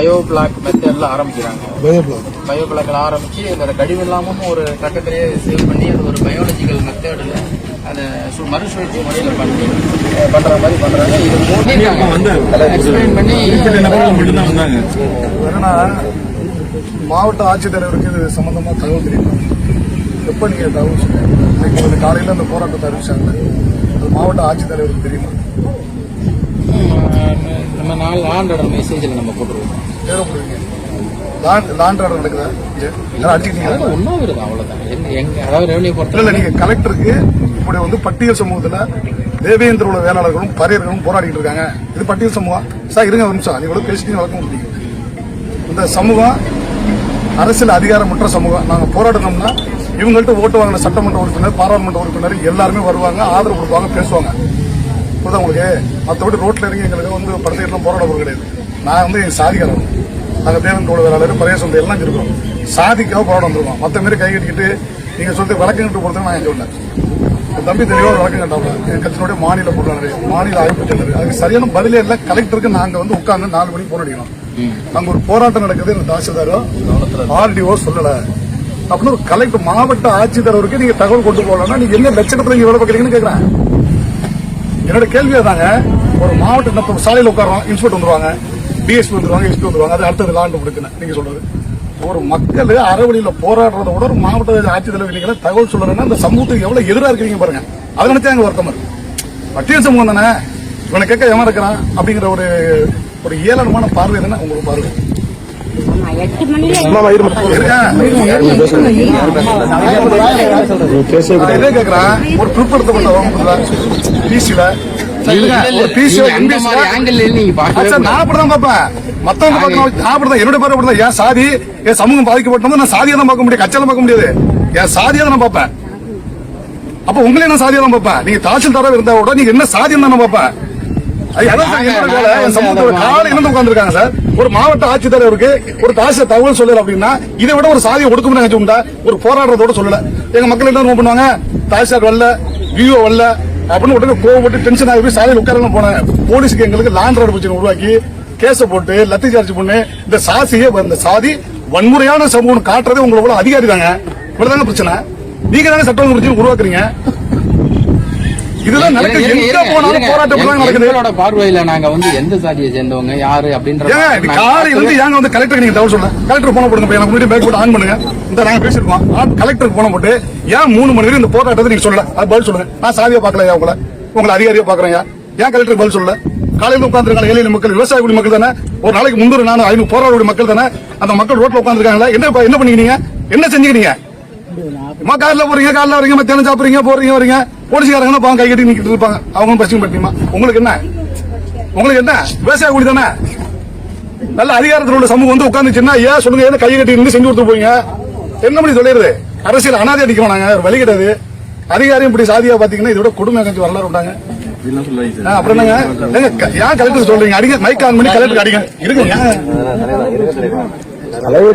Bio black மெத்தட்ல ஆரம்பிக்கிறாங்க. Bio black bio பிளாக்ல ஆரம்பிச்சு அந்த கழிவு இல்லாமல் ஒரு கட்டத்திலேயே சேவ் பண்ணி அது ஒரு பயாலஜிக்கல் மெத்தடில் அதை சு- மறுசுழற்சி முறையில் பண்ணி பண்ற மாதிரி பண்றாங்க. இது மூணு எக்ஸ்பிளைன் பண்ணி என்னன்னா மாவட்ட ஆட்சித்தலைவருக்கு இது சம்பந்தமா தகவல் தெரியும். எப்ப நீங்க தகவல் சொன்னீங்க இன்னைக்கு காலையில அந்த போராட்டத்தை அறிவிச்சாங்க. அது மாவட்ட ஆட்சித்தலைவருக்கு தெரியுமா? நம்ம நாலு ஆண்டோட மெசேஜில் நம்ம போட்டுருவோம். ஒன்றும் வருது? அவ்வளோதான் எங்க அதாவது ரெவன்யூ பொறுத்த நீங்க கலெக்டருக்கு இப்படி வந்து பட்டியல் சமூகத்துல தேவேந்திர உள்ள வேளாளர்களும் பறையர்களும் போராடிட்டு இருக்காங்க. இது பட்டியல் சமூகம்? சார் இருங்க ஒரு நிமிஷம். நீங்க பேசிட்டு முடியும். இந்த சமூகம் அரசியல் அதிகாரமற்ற சமூகம். நாங்க போராடணும்னா இவங்கள்ட்ட ஓட்டு வாங்கின சட்டமன்ற உறுப்பினர் பாராளுமன்ற உறுப்பினர் எல்லாருமே வருவாங்க ஆதரவு கொடுப்பாங்க பேசுவாங்க. புரியுதா உங்களுக்கு மற்றபடி ரோட்ல இறங்கி எங்களுக்கு வந்து படத்தையெல்லாம் போராட போறது கிடையாது. நான் வந்து என் சாதிக்காரன். நாங்கள் தேவன் கூட வேளாளர் பழைய சொந்த எல்லாம் இருக்கோம். சாதிக்காக போராட வந்திருக்கோம். மற்ற மாரி கை கட்டிக்கிட்டு நீங்க சொல்றது வழக்கங்கிட்டு போகிறதுக்கு நான் இங்க சொன்னேன் என் தம்பி தெளிவாக ஒரு வழக்கம் கேட்டாங்க என் கட்சியினுடைய மாநில பொருளாளர் மாநில ஆய்வு செயலர் அதுக்கு சரியான பதிலே இல்லை. கலெக்டருக்கு நாங்கள் வந்து உட்காந்து நாலு மணிக்கு போராடிக்கணும் அங்கே ஒரு போராட்டம் நடக்குது. எனக்கு தாசில்தாரோ ஆர்டிஓ சொல்லலை. அப்படின்னு ஒரு கலெக்டர் மாவட்ட ஆட்சித்தலைவருக்கு நீங்க தகவல் கொண்டு போகலன்னா நீங்க என்ன லட்சணத்துல நீங்க வேலை பார்க்குறீங்கன்னு கேட்குறேன் என்னோட கேள்வி அதாங்க. ஒரு மாவட்ட நம்ம சாலையில் உட்காரோம் இன்ஸ்பெக்டர் வந்துருவாங்க டிஎஸ்பி வந்துருவாங்க எஸ்பி வந்துருவாங்க அது அடுத்தது லாண்டு கொடுக்குன்னு. நீங்க சொல்றது. ஒரு மக்கள் அறவழியில் போராடுறத விட ஒரு மாவட்ட ஆட்சித்தலைவர் நீங்க தகவல் சொல்றேன்னா அந்த சமூகத்துக்கு எவ்வளவு எதிராக இருக்கிறீங்க பாருங்க. அதை நினைச்சா எங்க வருத்தம் இருக்கு. பட்டியல் சமூகம் தானே. இவனை கேட்க எவன் இருக்கிறான் அப்படிங்கிற ஒரு ஒரு ஏளனமான பார்வை தானே உங்களுக்கு பார்வை. ஒரு பிற்படுத்தப்பட்ட பிசில மத்தவங்க என்னோட சாதி என் சமூகம் பாதிக்கப்பட்டது நான் சாதியா தான் பார்க்க முடியாது கட்சியில பார்க்க முடியாது என் சாதியா தான் பார்ப்பேன் அப்ப உங்களே நான் சாதியா தான் பார்ப்பேன் நீங்க தாசில்தாரா இருந்தா கூட நீங்க என்ன சாதியம் தான் நான் பார்ப்பேன் உட்கார்ந்துருக்காங்க சார். ஒரு மாவட்ட ஆட்சித்தலைவருக்கு ஒரு தாசில் தகவல் சொல்லல அப்படின்னா இதை விட ஒரு சாதியை ஒடுக்கணும் நினைச்சு உண்டா ஒரு போராடுறதோட சொல்லல. எங்க மக்கள் என்ன பண்ணுவாங்க? தாசில்தார் வரல விஓ வரல அப்படின்னு உடனே கோவப்பட்டு டென்ஷன் ஆகி போய் சாலையில் உட்காரலாம் போனேன் போலீஸுக்கு எங்களுக்கு லாண்ட் ரோடு பிரச்சனை உருவாக்கி கேஸ போட்டு லத்தி சார்ஜ் பண்ணு இந்த சாசியே இந்த சாதி வன்முறையான சமூகம் காட்டுறதே உங்களோட அதிகாரி தாங்க. இவ்வளவுதாங்க பிரச்சனை. நீங்க தானே சட்டம் பிரச்சனை உருவாக்குறீங்க. இதெல்லாம் நடக்குது. எங்க போனாலும் போராட்டம் தான் நடக்குது. எங்களோட பார்வையில நாங்க வந்து எந்த சாதியை சேர்ந்தவங்க யாரு அப்படின்ற ஏங்க வந்து கலெக்டர் நீங்க தகவல் சொல்ல கலெக்டர் போன போடுங்க எனக்கு முன்னாடி பேக் போட்டு ஆன் பண்ணுங்க. இந்த நாங்க பேசிருக்கோம். ஆன் கலெக்டருக்கு போன போட்டு ஏன் மூணு மணி வரைக்கும் இந்த போராட்டத்தை நீங்க சொல்லல? அது பதில் சொல்லுங்க. நான் சாதியா பாக்கலையா உங்களை? உங்களை அதிகாரியா பாக்குறேன் ஏன் கலெக்டர் பதில் சொல்லல? காலையில உட்காந்துருக்காங்க ஏழை மக்கள் விவசாய குடி மக்கள் தானே? ஒரு நாளைக்கு முந்நூறு நானூறு ஐநூறு போராட மக்கள் தானே? அந்த மக்கள் ரோட்ல உட்காந்துருக்காங்களா என்ன என்ன பண்ணிக்கிறீங்க? என்ன செஞ்சுக்கிறீங்க? கார்ல போறீங்க கார்ல வரீங்க மத்தியானம் சாப்பிடுறீங்க போறீங்க வரீங்க. போலீஸ்காரங்க பாவம் கை கட்டி நிக்கிட்டு இருப்பாங்க அவங்க பிரச்சனை பண்ணிமா உங்களுக்கு என்ன உங்களுக்கு என்ன விவசாய கூலி தானே நல்ல அதிகாரத்தில் உள்ள சமூகம் வந்து உட்காந்துச்சுன்னா ஏன் சொல்லுங்க ஏன் கை கட்டி இருந்து செஞ்சு கொடுத்து போவீங்க என்ன பண்ணி சொல்லிடுது அரசியல் அனாதை அடிக்கிறோம் நாங்க வழி கிடையாது அதிகாரியும் இப்படி சாதியா பாத்தீங்கன்னா இதோட கொடுமை கொஞ்சம் வரலாறு உண்டாங்க ஆ, அப்புறம் என்னங்க ஏன் கலெக்டர் சொல்றீங்க அடிக்க மைக் ஆன் பண்ணி கலெக்டர் அடிங்க இருக்குங்க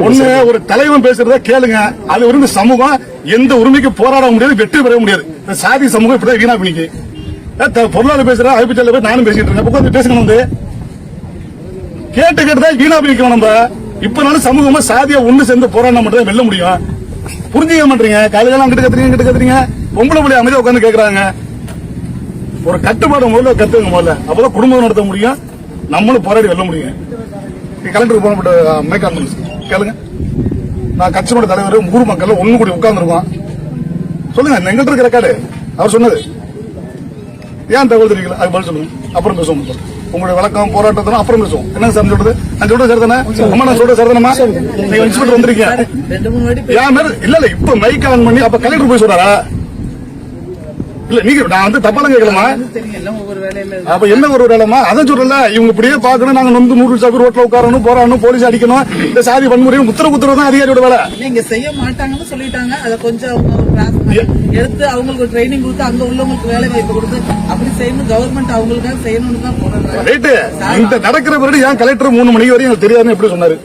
ஒண்ணு ஒரு தலைவன் பேசுறத கேளுங்க. அது இருந்து சமூகம் எந்த உரிமைக்கு போராட முடியாது வெற்றி பெற முடியாது. இந்த சாதி சமூகம் இப்படிதான் வீணா பண்ணிக்கு பொருளாதார பேசுற ஐபிஎல் பேர் நானும் பேசிட்டு இருக்கேன். உட்காந்து பேசுங்க வந்து. கேட்டு கேட்டுதான் வீணா பண்ணிக்கணும் நம்ம. இப்ப சமூகமா சாதியா ஒண்ணு சேர்ந்து போராடினா மட்டும் வெல்ல முடியும். புரிஞ்சுக்க மாட்டீங்க காலையில அங்கிட்டு கத்துறீங்க இங்கிட்டு கத்துறீங்க. பொம்பளை பிள்ளை அமைதியா உட்காந்து கேக்குறாங்க. ஒரு கட்டுப்பாடு முதல்ல கத்துங்க முதல்ல. அப்பதான் குடும்பம் நடத்த முடியும். நம்மளும் போராடி வெல்ல முடியும். கலெக்டர் போனப்பட்ட மேக்கான் கேளுங்க. நான் கட்சியோட தலைவர் ஊர் மக்கள் ஒண்ணு கூடி உட்கார்ந்துருக்கோம். சொல்லுங்க எங்கள்கிட்ட இருக்க ரெக்கார்டு அவர் சொன்னது. ஏன் தகவல் தெரியல அது பதில் சொல்லுங்க. அப்புறம் பேசுவோம். உங்களுடைய வழக்கம் போராட்டத்தினா அப்புறம் பேசுவோம். என்ன சார் சொல்றது? நான் சொல்றது சரிதானே? அம்மா நான் சொல்றது சரிதானமா நீங்க இன்ஸ்பெக்டர் வந்திருக்கீங்க. ஏன் இல்ல இல்ல இப்ப மைக் ஆன் பண்ணி அப்ப கலெக்டர் போய் சொல்றாரா? இல்ல நீங்க நான் வந்து தப்பாலாம் கேட்கலாமா அப்ப என்ன ஒரு வேலைமா அதான் சொல்றல இவங்க இப்படியே பாக்கணும் நாங்க வந்து நூறு சாக்கு ரோட்ல உட்காரணும் போராடணும் போலீஸ் அடிக்கணும் இந்த சாதி வன்முறையும் உத்தரவு உத்தரவு தான் அதிகாரியோட வேலை. நீங்க செய்ய மாட்டாங்கன்னு சொல்லிட்டாங்க. அதை கொஞ்சம் எடுத்து அவங்களுக்கு ட்ரைனிங் கொடுத்து அங்க உள்ளவங்களுக்கு வேலை வாய்ப்பு கொடுத்து அப்படி செய்யணும். கவர்மெண்ட் அவங்களுக்காக செய்யணும்னு தான் போறாங்க ரைட்டு இந்த நடக்கிற பிறகு ஏன் கலெக்டர் மூணு மணி வரையும் எனக்கு தெரியாதுன்னு எப்படி சொன்னாரு?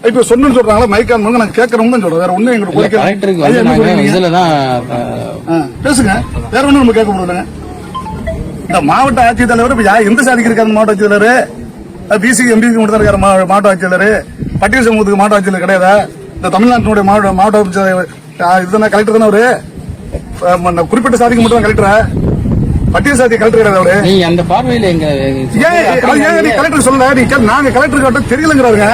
இப்ப சொன்னு சொல்றாங்களா மைக் ஆன் பண்ணுங்க நான் கேட்கறோம் தான் சொல்றேன் வேற கோரிக்கை நாங்க சொல்றீங்க? இதுலதான் அஹ், ஆ, பேசுங்க வேற ஒண்ணும் நம்ம கேட்க முடியலங்க இந்த மாவட்ட ஆட்சித்தலைவர் இப்ப யா- எந்த சாதிக்கு இருக்காரு மாவட்ட ஆட்சித்தலைவர் பிசி எம்பிக்கு மட்டும் தான் இருக்காரு மாவட்ட ஆட்சியாளர் பட்டியல் சமூகத்துக்கு மாவட்ட ஆட்சியாளர் கிடையாதா இந்த தமிழ்நாட்டினுடைய மாவட்ட மாவட்ட இதுதானே கலெக்டர் தானே அவரு குறிப்பிட்ட சாதிக்கு மட்டும் தான் கலெக்டரா பட்டியல் சாதி கலெக்டர் கிடையாது அவரு நீங்க அந்த பார்வையில எங்க ஏன் நீ கலெக்டர் சொல்லல நீ நாங்க கலெக்டர் கிட்ட தெரியலங்கிறாருங்க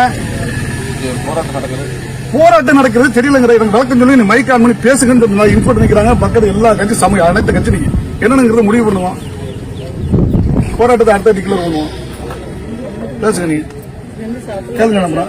போராட்டம் நடக்கிறது தெரியலங்கிற எனக்கு விளக்கம் சொல்லி நீ மைக் ஆன் பண்ணி பேசுங்கன்னு இன்ஃபோர்ட் நிக்கிறாங்க பக்கத்து எல்லா கட்சி சமூக அனைத்து கட்சி நீங்க என்னங்கிறத முடிவு பண்ணுவோம். போராட்டத்தை அடுத்த டிக்ளேர் பண்ணுவோம். பேசுங்க நீங்க. கேளுங்க நம்புறா